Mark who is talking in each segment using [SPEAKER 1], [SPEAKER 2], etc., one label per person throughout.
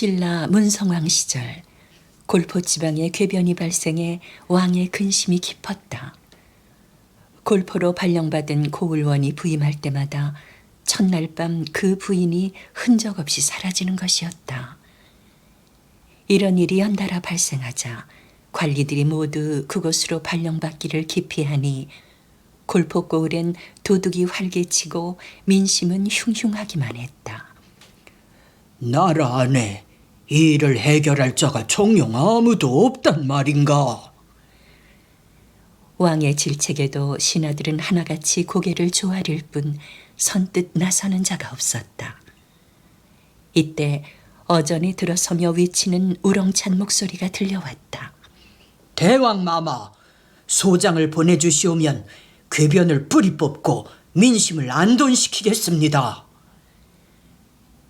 [SPEAKER 1] 신라 문성왕 시절 골포 지방에 궤변이 발생해 왕의 근심이 깊었다. 골포로 발령받은 고을원이 부임할 때마다 첫날 밤 그 부인이 흔적 없이 사라지는 것이었다. 이런 일이 연달아 발생하자 관리들이 모두 그곳으로 발령받기를 기피하니 골포고을엔 도둑이 활개치고 민심은 흉흉하기만 했다.
[SPEAKER 2] 나라 안에 이 일을 해결할 자가 정녕 아무도 없단 말인가?
[SPEAKER 1] 왕의 질책에도 신하들은 하나같이 고개를 조아릴 뿐 선뜻 나서는 자가 없었다. 이때 어전이 들어서며 외치는 우렁찬 목소리가 들려왔다.
[SPEAKER 2] 대왕 마마, 소장을 보내주시오면 궤변을 뿌리 뽑고 민심을 안돈시키겠습니다.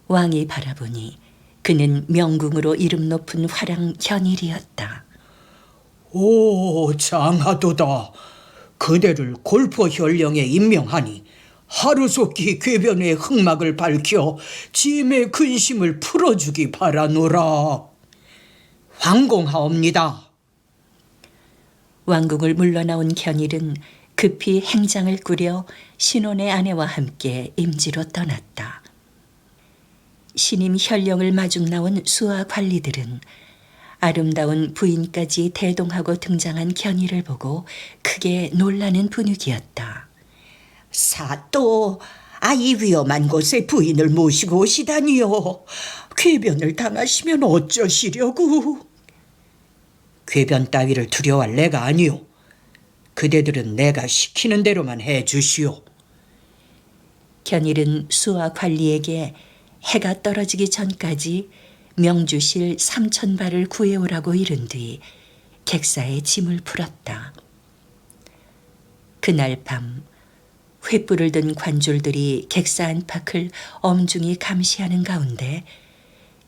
[SPEAKER 1] 왕이 바라보니 그는 명궁으로 이름 높은 화랑 견일이었다.
[SPEAKER 2] 오, 장하도다. 그대를 골포 현령에 임명하니 하루속히 궤변의 흑막을 밝혀 짐의 근심을 풀어주기 바라노라. 황공하옵니다.
[SPEAKER 1] 왕궁을 물러나온 견일은 급히 행장을 꾸려 신혼의 아내와 함께 임지로 떠났다. 신임 현령을 마중 나온 수하 관리들은 아름다운 부인까지 대동하고 등장한 견일을 보고 크게 놀라는 분위기였다.
[SPEAKER 2] 사또 아이 위험한 곳에 부인을 모시고 오시다니요. 궤변을 당하시면 어쩌시려고? 궤변 따위를 두려워할 내가 아니오. 그대들은 내가 시키는 대로만 해 주시오.
[SPEAKER 1] 견일은 수하 관리에게 해가 떨어지기 전까지 명주실 삼천 발을 구해오라고 이른 뒤 객사의 짐을 풀었다. 그날 밤 횃불을 든 관졸들이 객사 안팎을 엄중히 감시하는 가운데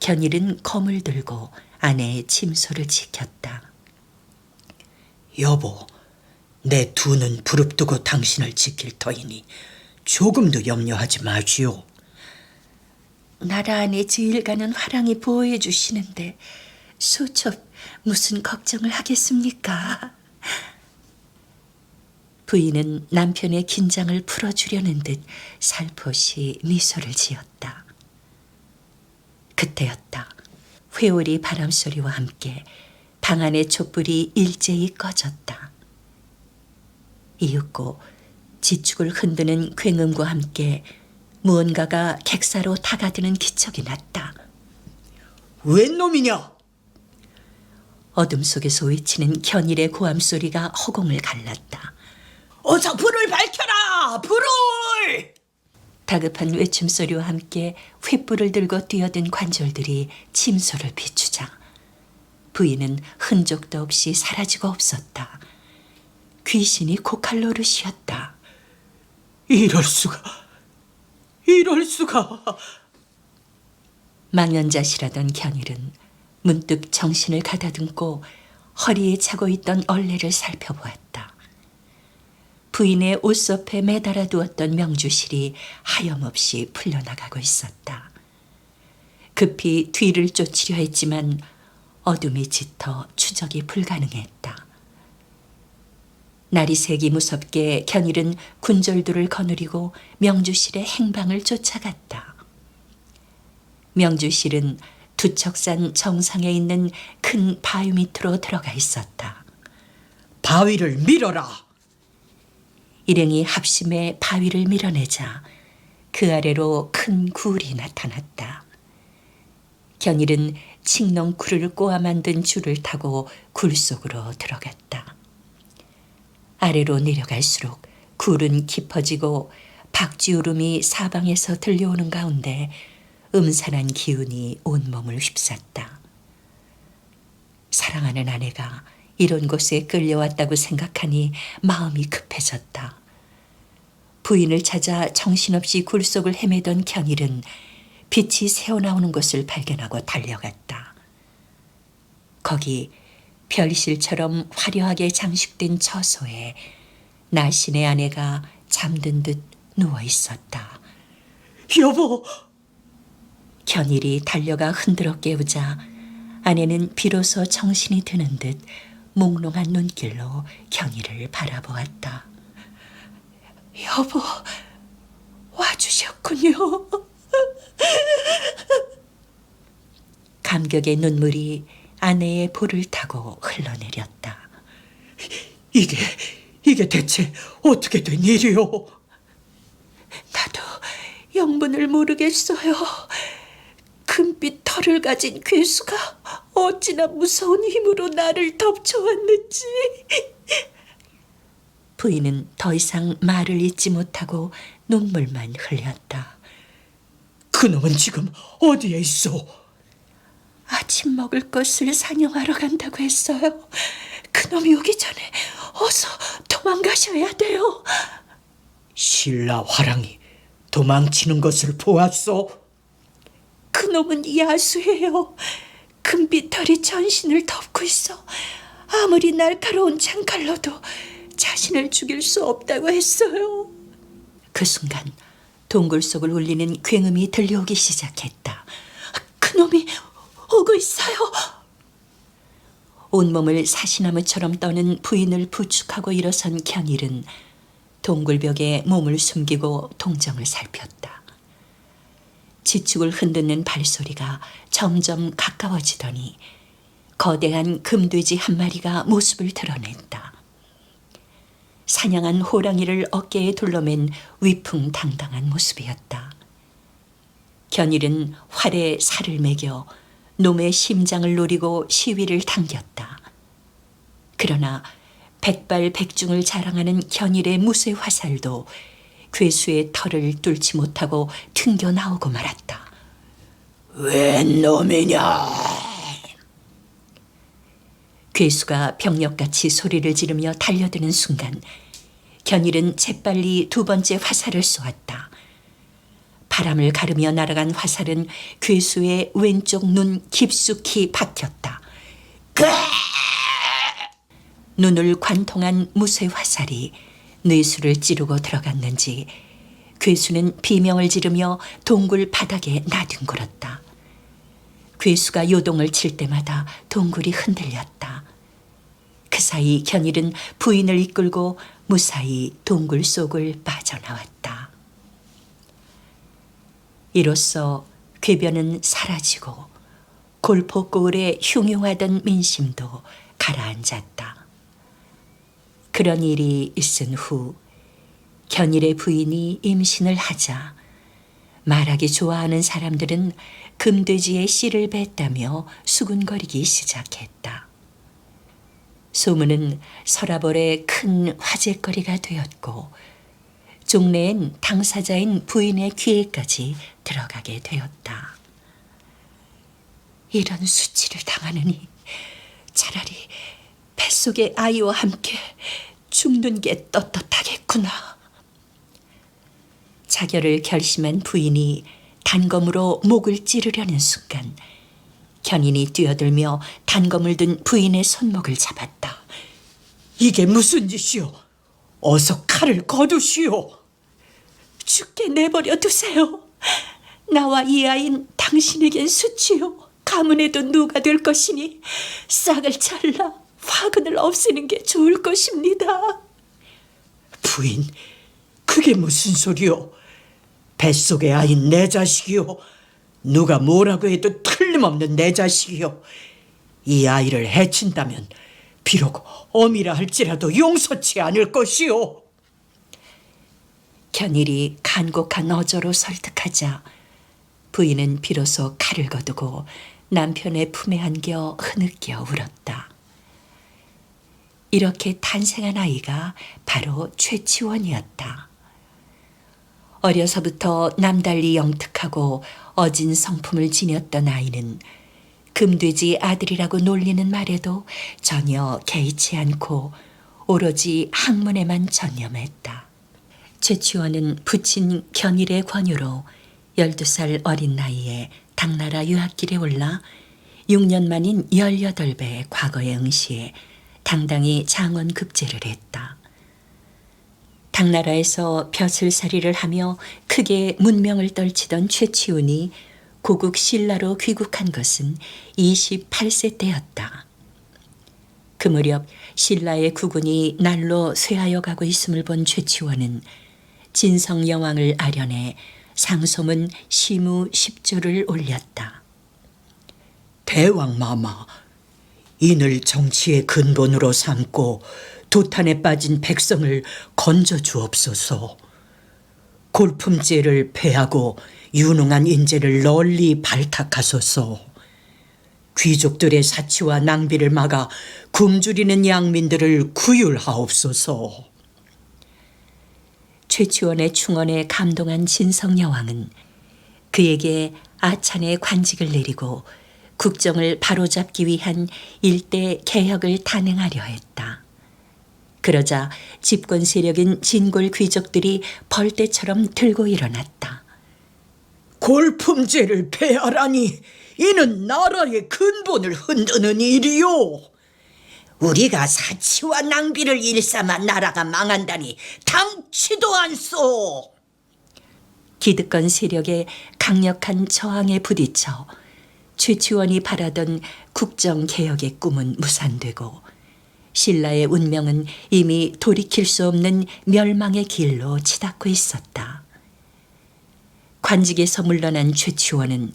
[SPEAKER 1] 견일은 검을 들고 아내의 침소를 지켰다.
[SPEAKER 2] 여보, 내 두 눈 부릅뜨고 당신을 지킬 터이니 조금도 염려하지 마시오.
[SPEAKER 1] 나라 안에 제일 가는 화랑이 보호해 주시는데 소첩 무슨 걱정을 하겠습니까? 부인은 남편의 긴장을 풀어주려는 듯 살포시 미소를 지었다. 그때였다. 회오리 바람소리와 함께 방 안의 촛불이 일제히 꺼졌다. 이윽고 지축을 흔드는 굉음과 함께 무언가가 객사로 다가드는 기척이 났다.
[SPEAKER 2] 웬 놈이냐?
[SPEAKER 1] 어둠 속에서 외치는 견일의 고함 소리가 허공을 갈랐다.
[SPEAKER 2] 어서 불을 밝혀라! 불을!
[SPEAKER 1] 다급한 외침 소리와 함께 횃불을 들고 뛰어든 관졸들이 침소를 비추자 부인은 흔적도 없이 사라지고 없었다. 귀신이 고칼 노릇이었다.
[SPEAKER 2] 이럴 수가, 이럴 수가.
[SPEAKER 1] 망연자실하던 견일은 문득 정신을 가다듬고 허리에 차고 있던 얼레를 살펴보았다. 부인의 옷섭에 매달아 두었던 명주실이 하염없이 풀려나가고 있었다. 급히 뒤를 쫓으려 했지만 어둠이 짙어 추적이 불가능했다. 날이 새기 무섭게 견일은 군졸들을 거느리고 명주실의 행방을 쫓아갔다. 명주실은 두척산 정상에 있는 큰 바위 밑으로 들어가 있었다.
[SPEAKER 2] 바위를 밀어라!
[SPEAKER 1] 일행이 합심해 바위를 밀어내자 그 아래로 큰 굴이 나타났다. 견일은 칡농쿨을 꼬아 만든 줄을 타고 굴 속으로 들어갔다. 아래로 내려갈수록 굴은 깊어지고 박쥐울음이 사방에서 들려오는 가운데 음산한 기운이 온몸을 휩쌌다. 사랑하는 아내가 이런 곳에 끌려왔다고 생각하니 마음이 급해졌다. 부인을 찾아 정신없이 굴 속을 헤매던 견일은 빛이 새어나오는 것을 발견하고 달려갔다. 거기 별실처럼 화려하게 장식된 처소에 나신의 아내가 잠든 듯 누워 있었다.
[SPEAKER 2] 여보,
[SPEAKER 1] 견일이 달려가 흔들어 깨우자 아내는 비로소 정신이 드는 듯 몽롱한 눈길로 견일을 바라보았다. 여보, 와주셨군요. 감격의 눈물이 아내의 볼을 타고 흘러내렸다.
[SPEAKER 2] 이게 이게 대체 어떻게 된 일이오?
[SPEAKER 1] 나도 영문을 모르겠어요. 금빛 털을 가진 괴수가 어찌나 무서운 힘으로 나를 덮쳐왔는지. 부인은 더 이상 말을 잇지 못하고 눈물만 흘렸다.
[SPEAKER 2] 그놈은 지금 어디에 있어?
[SPEAKER 1] 아침 먹을 것을 사냥하러 간다고 했어요. 그놈이 오기 전에 어서 도망가셔야 돼요.
[SPEAKER 2] 신라 화랑이 도망치는 것을 보았소.
[SPEAKER 1] 그놈은 야수예요. 금빛 털이 전신을 덮고 있어. 아무리 날카로운 창칼로도 자신을 죽일 수 없다고 했어요. 그 순간 동굴 속을 울리는 굉음이 들려오기 시작했다. 그놈이 오고 있어요. 온몸을 사시나무처럼 떠는 부인을 부축하고 일어선 견일은 동굴벽에 몸을 숨기고 동정을 살폈다. 지축을 흔드는 발소리가 점점 가까워지더니 거대한 금돼지 한 마리가 모습을 드러냈다. 사냥한 호랑이를 어깨에 둘러맨 위풍당당한 모습이었다. 견일은 활에 살을 매겨 놈의 심장을 노리고 시위를 당겼다. 그러나 백발백중을 자랑하는 견일의 무쇠 화살도 괴수의 털을 뚫지 못하고 튕겨 나오고 말았다.
[SPEAKER 2] 웬 놈이냐?
[SPEAKER 1] 괴수가 병력같이 소리를 지르며 달려드는 순간 견일은 재빨리 두 번째 화살을 쏘았다. 바람을 가르며 날아간 화살은 괴수의 왼쪽 눈 깊숙이 박혔다. 눈을 관통한 무쇠 화살이 뇌수를 찌르고 들어갔는지 괴수는 비명을 지르며 동굴 바닥에 나뒹굴었다. 괴수가 요동을 칠 때마다 동굴이 흔들렸다. 그 사이 견일은 부인을 이끌고 무사히 동굴 속을 빠져나왔다. 이로써 궤변은 사라지고 골포골에 흉흉하던 민심도 가라앉았다. 그런 일이 있은 후 견일의 부인이 임신을 하자 말하기 좋아하는 사람들은 금돼지의 씨를 뱉다며 수군거리기 시작했다. 소문은 서라벌의 큰 화제거리가 되었고 종래엔 당사자인 부인의 귀에까지 들어가게 되었다. 이런 수치를 당하느니 차라리 뱃속의 아이와 함께 죽는 게 떳떳하겠구나. 자결을 결심한 부인이 단검으로 목을 찌르려는 순간 견인이 뛰어들며 단검을 든 부인의 손목을 잡았다.
[SPEAKER 2] 이게 무슨 짓이오? 어서 칼을 거두시오.
[SPEAKER 1] 죽게 내버려 두세요. 나와 이 아이는 당신에겐 수치요. 가문에도 누가 될 것이니 싹을 잘라 화근을 없애는 게 좋을 것입니다.
[SPEAKER 2] 부인, 그게 무슨 소리요? 뱃속의 아인 내 자식이요. 누가 뭐라고 해도 틀림없는 내 자식이요. 이 아이를 해친다면 비록 어미라 할지라도 용서치 않을 것이요.
[SPEAKER 1] 견일이 간곡한 어조로 설득하자 부인은 비로소 칼을 거두고 남편의 품에 안겨 흐느껴 울었다. 이렇게 탄생한 아이가 바로 최치원이었다. 어려서부터 남달리 영특하고 어진 성품을 지녔던 아이는 금돼지 아들이라고 놀리는 말에도 전혀 개의치 않고 오로지 학문에만 전념했다. 최치원은 부친 견일의 권유로 12살 어린 나이에 당나라 유학길에 올라 6년 만인 18배의 과거에 응시해 당당히 장원 급제를 했다. 당나라에서 벼슬살이를 하며 크게 문명을 떨치던 최치운이 고국 신라로 귀국한 것은 28세 때였다. 그 무렵 신라의 국군이 날로 쇠하여 가고 있음을 본 최치원은 진성 여왕을 아련해 상소문 시무 10조를 올렸다.
[SPEAKER 2] 대왕마마, 인을 정치의 근본으로 삼고 도탄에 빠진 백성을 건져 주옵소서. 골품제를 폐하고 유능한 인재를 널리 발탁하소서. 귀족들의 사치와 낭비를 막아 굶주리는 양민들을 구휼하옵소서.
[SPEAKER 1] 최치원의 충언에 감동한 진성 여왕은 그에게 아찬의 관직을 내리고 국정을 바로잡기 위한 일대 개혁을 단행하려 했다. 그러자 집권 세력인 진골 귀족들이 벌떼처럼 들고 일어났다.
[SPEAKER 2] 골품제를 폐하라니 이는 나라의 근본을 흔드는 일이요. 우리가 사치와 낭비를 일삼아 나라가 망한다니 당치도 않소.
[SPEAKER 1] 기득권 세력의 강력한 저항에 부딪혀 최치원이 바라던 국정 개혁의 꿈은 무산되고 신라의 운명은 이미 돌이킬 수 없는 멸망의 길로 치닫고 있었다. 관직에서 물러난 최치원은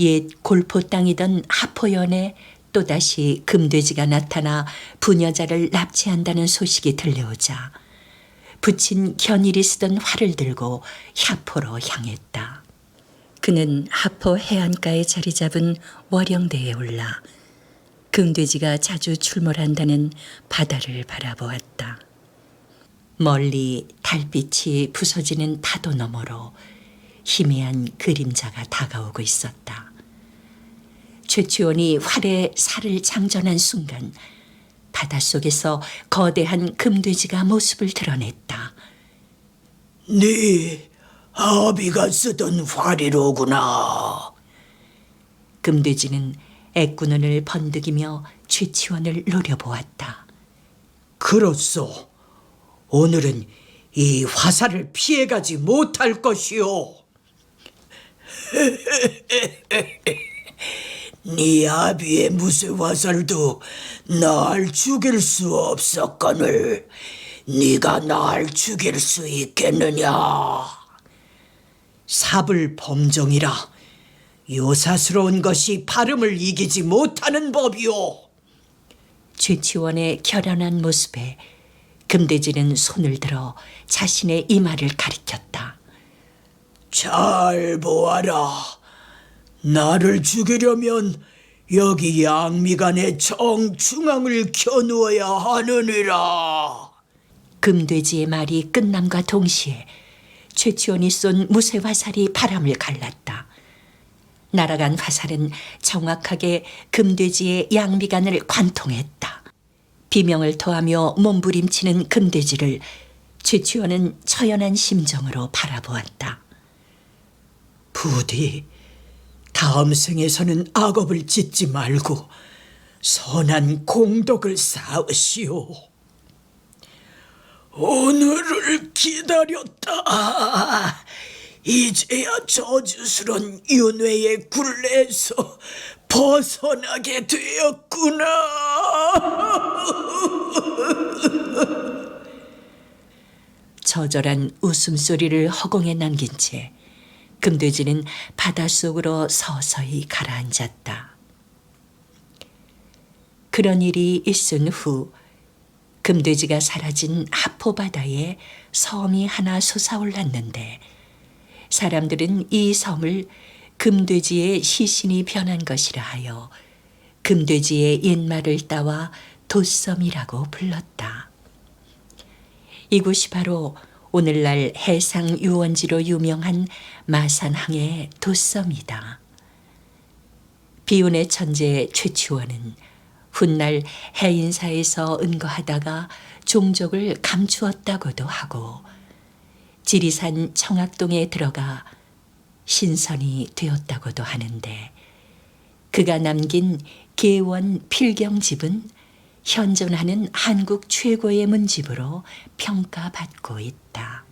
[SPEAKER 1] 옛 골포 땅이던 하포연에 또다시 금돼지가 나타나 부녀자를 납치한다는 소식이 들려오자 붙인 견일이 쓰던 활을 들고 샤포로 향했다. 그는 하포 해안가에 자리 잡은 월영대에 올라 금돼지가 자주 출몰한다는 바다를 바라보았다. 멀리 달빛이 부서지는 파도 너머로 희미한 그림자가 다가오고 있었다. 최치원이 활에 살을 장전한 순간 바닷속에서 거대한 금돼지가 모습을 드러냈다.
[SPEAKER 2] 네 아비가 쓰던 활이로구나.
[SPEAKER 1] 금돼지는 애꾸눈을 번득이며 최치원을 노려보았다.
[SPEAKER 2] 그렇소. 오늘은 이 화살을 피해가지 못할 것이오. 네 아비의 무쇠 화살도 날 죽일 수 없었거늘 네가 날 죽일 수 있겠느냐? 삽을 범정이라 요사스러운 것이 발음을 이기지 못하는 법이오.
[SPEAKER 1] 최치원의 결연한 모습에 금돼지는 손을 들어 자신의 이마를 가리켰다.
[SPEAKER 2] 잘 보아라. 나를 죽이려면 여기 양미간의 정중앙을 켜누어야 하느니라.
[SPEAKER 1] 금돼지의 말이 끝남과 동시에 최치원이 쏜 무쇠 화살이 바람을 갈랐다. 날아간 화살은 정확하게 금돼지의 양미간을 관통했다. 비명을 토하며 몸부림치는 금돼지를 최치원은 처연한 심정으로 바라보았다.
[SPEAKER 2] 부디 다음 생에서는 악업을 짓지 말고 선한 공덕을 쌓으시오. 오늘을 기다렸다. 이제야 저주스런 윤회의 굴레에서 벗어나게 되었구나.
[SPEAKER 1] 저절한 웃음소리를 허공에 남긴 채 금돼지는 바닷속으로 서서히 가라앉았다. 그런 일이 있은 후 금돼지가 사라진 하포바다에 섬이 하나 솟아올랐는데 사람들은 이 섬을 금돼지의 시신이 변한 것이라 하여 금돼지의 옛말을 따와 돛섬이라고 불렀다. 이곳이 바로 오늘날 해상 유원지로 유명한 마산항의 돛섬이다. 비운의 천재 최치원은 훗날 해인사에서 은거하다가 종족을 감추었다고도 하고 지리산 청학동에 들어가 신선이 되었다고도 하는데 그가 남긴 개원 필경집은 현존하는 한국 최고의 문집으로 평가받고 있다.